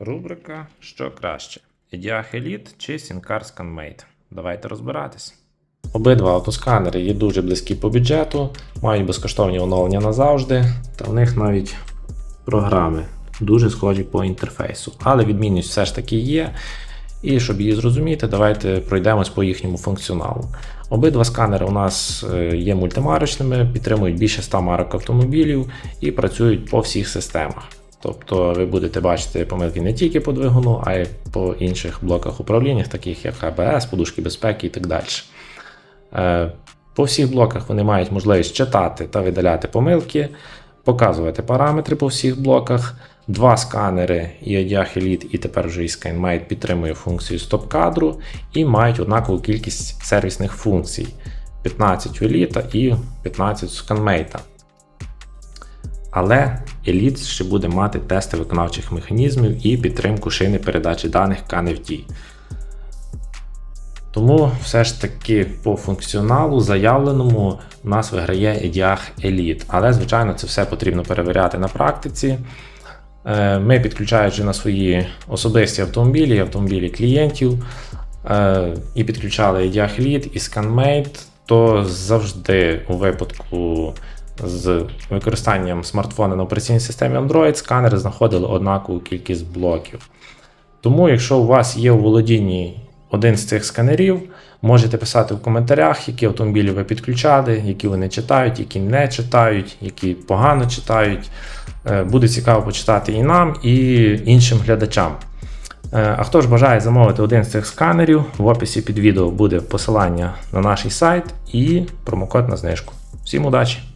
Рубрика Що краще? Ediach Elite чи Syncar ScanMate? Давайте розбиратись. Обидва автосканери є дуже близькі по бюджету, мають безкоштовні оновлення назавжди, та в них навіть програми дуже схожі по інтерфейсу. Але відмінність все ж таки є. І щоб її зрозуміти, давайте пройдемось по їхньому функціоналу. Обидва сканери у нас е, є мультимарочними, підтримують більше 100 марок автомобілів і працюють по всіх системах. Тобто ви будете бачити помилки не тільки по двигуну, а й по інших блоках управління, таких як ABS, подушки безпеки і так далі. Е, По всіх блоках вони мають можливість читати та видаляти помилки, показувати параметри по всіх блоках. Два сканери і Ediach Elite, і тепер вже і ScanMate підтримує функцію стоп-кадру і мають однакову кількість сервісних функцій: 15 у Elite і 15 у ScanMate. Але Elite ще буде мати тести виконавчих механізмів і підтримку шини передачі даних KNFD. Тому все ж таки по функціоналу заявленому у нас виграє Ediach Elite. Але, звичайно, це все потрібно перевіряти на практиці. Е, Ми, підключаючи на свої особисті автомобілі, автомобілі клієнтів, е, і підключали Ediach Elite і ScanMate, то завжди у випадку з використанням смартфона на операційній системі Android сканери знаходили однакову кількість блоків. Тому, якщо у вас є у володінні один з цих сканерів, можете писати в коментарях, які автомобілі ви підключали, які вони читають, які не читають, які погано читають. Е, Буде цікаво почитати і нам, і іншим глядачам. Е, А хто ж бажає замовити один з цих сканерів, в описі під відео буде посилання на наш сайт і промокод на знижку. Всім удачі!